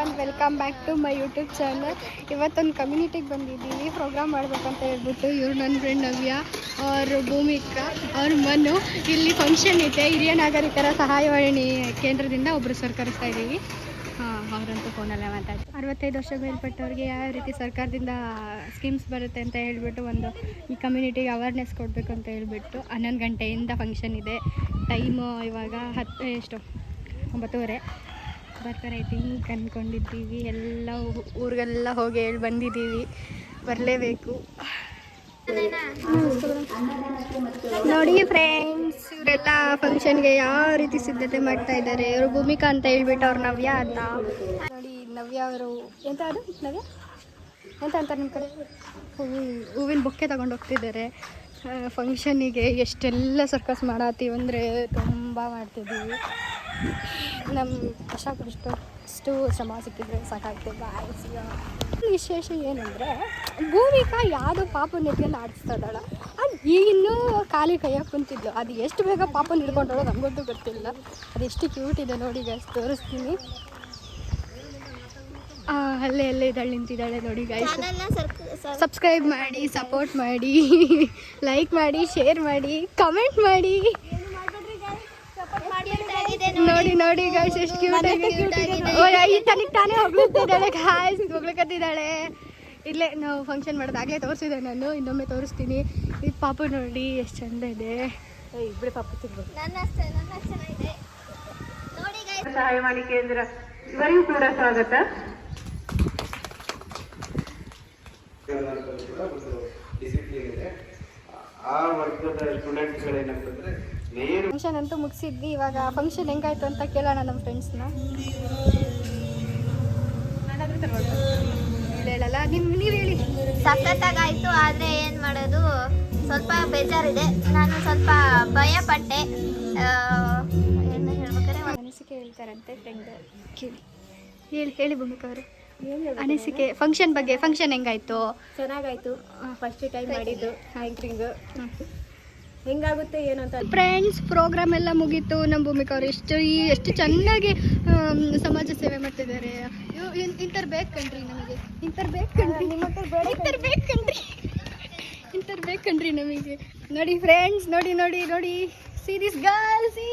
One welcome back to my YouTube channel ಇವತ್ತೊಂದು ಕಮ್ಯುನಿಟಿಗೆ ಬಂದಿದ್ದೀವಿ. ಪ್ರೋಗ್ರಾಮ್ ಮಾಡ್ಬೇಕಂತ ಹೇಳ್ಬಿಟ್ಟು ಇವ್ರು ನನ್ನ ಫ್ರೆಂಡ್ ನವ್ಯ ಅವ್ರ ಭೂಮಿಕ ಅವ್ರ ಮನು. ಇಲ್ಲಿ ಫಂಕ್ಷನ್ ಇದೆ. ಹಿರಿಯ ನಾಗರಿಕರ ಸಹಾಯವಾಣಿ ಕೇಂದ್ರದಿಂದ ಒಬ್ಬರು ಸರ್ಕರಿಸ್ತಾ ಇದ್ದೀವಿ. ಹಾಂ, ಅವರಂತೂ ಫೋನಲ್ಲೇ ಮಾತಾಡಿ. ಅರವತ್ತೈದು ವರ್ಷ ಮೇಲ್ಪಟ್ಟವ್ರಿಗೆ ಯಾವ ರೀತಿ ಸರ್ಕಾರದಿಂದ ಸ್ಕೀಮ್ಸ್ ಬರುತ್ತೆ ಅಂತ ಹೇಳ್ಬಿಟ್ಟು ಒಂದು ಈ ಕಮ್ಯುನಿಟಿಗೆ ಅವೇರ್ನೆಸ್ ಕೊಡಬೇಕು ಅಂತ ಹೇಳ್ಬಿಟ್ಟು ಹನ್ನೊಂದು ಗಂಟೆಯಿಂದ ಫಂಕ್ಷನ್ ಇದೆ. ಟೈಮು ಇವಾಗ ಹತ್ತು, ಎಷ್ಟು, ಒಂಬತ್ತುವರೆ. ಬರ್ತಾರೆ ಥಿಂಕ್ ಅಂದ್ಕೊಂಡಿದ್ದೀವಿ ಎಲ್ಲ ಊರಿಗೆಲ್ಲ ಹೋಗಿ ಹೇಳಿ ಬಂದಿದ್ದೀವಿ. ಬರಲೇಬೇಕು. ನೋಡಿ ಫ್ರೆಂಡ್ಸ್ ಇವರೆಲ್ಲ ಫಂಕ್ಷನ್ಗೆ ಯಾವ ರೀತಿ ಸಿದ್ಧತೆ ಮಾಡ್ತಾ ಇದ್ದಾರೆ? ಇವರು ಭೂಮಿಕಾ ಅಂತ ಹೇಳ್ಬಿಟ್ಟು ಅವ್ರು ನವ್ಯ ಅಂತ. ನೋಡಿ, ನವ್ಯ ಅವರು. ಎಂತ ಅದು? ನವ್ಯ? ಎಂತ ಅಂತಾರೆ ನಿಮ್ಮ ಕಡೆ? ಹೂವು ಹೂವಿನ ಬೊಕ್ಕೆ ತಗೊಂಡು ಹೋಗ್ತಿದ್ದಾರೆ. ಫಂಕ್ಷನಿಗೆ ಎಷ್ಟೆಲ್ಲ ಸರ್ಕಸ್ ಮಾಡತ್ತೀವಿ ಅಂದರೆ ತುಂಬ ಮಾಡ್ತಿದ್ದೀವಿ. ನಮ್ಮ ಕಷ್ಟಪಡಿಷ್ಟು ಅಷ್ಟು ಶ್ರಮ ಸಿಕ್ಕಿದ್ರೆ ಸಾಕಾಗ್ತದೆ. ವಿಶೇಷ ಏನಂದರೆ, ಭೂಮಿಕಾ ಯಾವುದೋ ಪಾಪ ಎತ್ಕೊಂಡು ಆಡಿಸ್ತಾ ಇದ್ದಾಳ. ಅದು ಇನ್ನೂ ಖಾಲಿ ಕೈಯಾಗ ಕುಂತಿದ್ಲು. ಅದು ಎಷ್ಟು ಬೇಗ ಪಾಪನ ಹಿಡ್ಕೊಂಡೋಳು ನಮಗಂತೂ ಗೊತ್ತಿಲ್ಲ. ಅದು ಎಷ್ಟು ಕ್ಯೂಟ್ ಇದೆ ನೋಡಿ ಗಸ್ ತೋರಿಸ್ತೀನಿ. ಅಲ್ಲೇ ಅಲ್ಲೇ ಇದ್ದಾಳೆ ನಿಂತಿದ್ದಾಳೆ ನೋಡಿ ಗೈಸ್ ಸಬ್ಸ್ಕ್ರೈಬ್ ಮಾಡಿ ಸಪೋರ್ಟ್ ಮಾಡಿ ಲೈಕ್ ಮಾಡಿ ಶೇರ್ ಮಾಡಿ ಕಮೆಂಟ್ ಮಾಡಿ. ನೋಡಿ ನೋಡಿ ಗಾಯ್ಸ್ ಎಷ್ಟು ಕ್ಯೂಟ್ ಆಗಿ ತನಗೆ ತಾನೇ ಹೋಗ್ಲಿದ್ದಾಳೆ ಗಾಯ್ಸ್ ಹೋಗ್ಲಿಕ್ಕತ್ತಿದ್ದಾಳೆ ಇಲ್ಲೇ ನಾವು ಫಂಕ್ಷನ್ ಮಾಡೋದಾಗಲೇ ತೋರಿಸಿದೆ ನಾನು ಇನ್ನೊಮ್ಮೆ ತೋರಿಸ್ತೀನಿ. ಈ ಪಾಪು ನೋಡಿ ಎಷ್ಟು ಚಂದ ಇದೆ. ಇಬ್ಬರು ಪಾಪು ತಿನ್ಬೋದು ಸಹಾಯವಾಣಿ ಕೇಂದ್ರ ಇವರಿಗೂ ಕೂಡ ಸ್ವಾಗತ. ಡಿಸಿಪ್ಲಿನ್ ಇದೆ. ಆ ವರ್ಗದ ಸ್ಟೂಡೆಂಟ್ಗಳೇನಾಗ್ತಂದ್ರೆ ನೇರ ಫಂಕ್ಷನ್ ಅಂತೂ ಮುಗಿಸಿದ್ವಿ. ಇವಾಗ ಫಂಕ್ಷನ್ ಹೆಂಗಾಯ್ತು ಅಂತ ಕೇಳೋಣ ನಮ್ಮ ಫ್ರೆಂಡ್ಸ್ನ ಹೇಳಲ್ಲ ನಿಮ್ ನೀವು ಹೇಳಿ. ಸಖತ್ತಾಗಾಯ್ತು ಆದ್ರೆ ಏನ್ ಮಾಡೋದು? ಸ್ವಲ್ಪ ಬೇಜಾರಿದೆ. ನಾನು ಸ್ವಲ್ಪ ಭಯ ಪಟ್ಟೆ ಏನು ಹೇಳ್ಬೇಕಾದ್ರೆ ಒಂದ್- ಅನಿಸಿಕೆ ಹೇಳ್ತಾರಂತೆ ಫ್ರೆಂಡ್ ಕೇಳಿ. ಹೇಳಿ ಹೇಳಿ ಭೂಮಿಕಾ ಅವರು. ಅನಿಸಿಕೆ ಫಂಕ್ಷನ್ ಬಗ್ಗೆ ಫಂಕ್ಷನ್ ಹೆಂಗಾಯ್ತು? ಚೆನ್ನಾಗಾಯ್ತು. ಫಸ್ಟ್ ಟೈಮ್ ಮಾಡಿದ್ದು ಆ್ಯಂಕ್ರಿಂಗ್ ಹೆಂಗಾಗುತ್ತೆ ಏನು ಅಂತ? ಫ್ರೆಂಡ್ಸ್ ಪ್ರೋಗ್ರಾಮ್ ಎಲ್ಲ ಮುಗೀತು. ನಮ್ಮ ಭೂಮಿಕಾ ಅವರು ಎಷ್ಟು ಈ ಎಷ್ಟು ಚೆನ್ನಾಗಿ ಸಮಾಜ ಸೇವೆ ಮಾಡ್ತಿದ್ದಾರೆ. ಇಂಥರ್ ಬೇಕು ಕಣ್ರಿ ನಮಗೆ. ಇಂಥರ್ ಬೇಕು ಕಣ್ರಿ. ಇಂಥರ್ ಬೇಕು ಕಣ್ರಿ. ಇಂಥರ್ ಬೇಕು ಕಣ್ರಿ ನಮಗೆ. ನೋಡಿ ಫ್ರೆಂಡ್ಸ್ ನೋಡಿ ನೋಡಿ ನೋಡಿ. See this girl C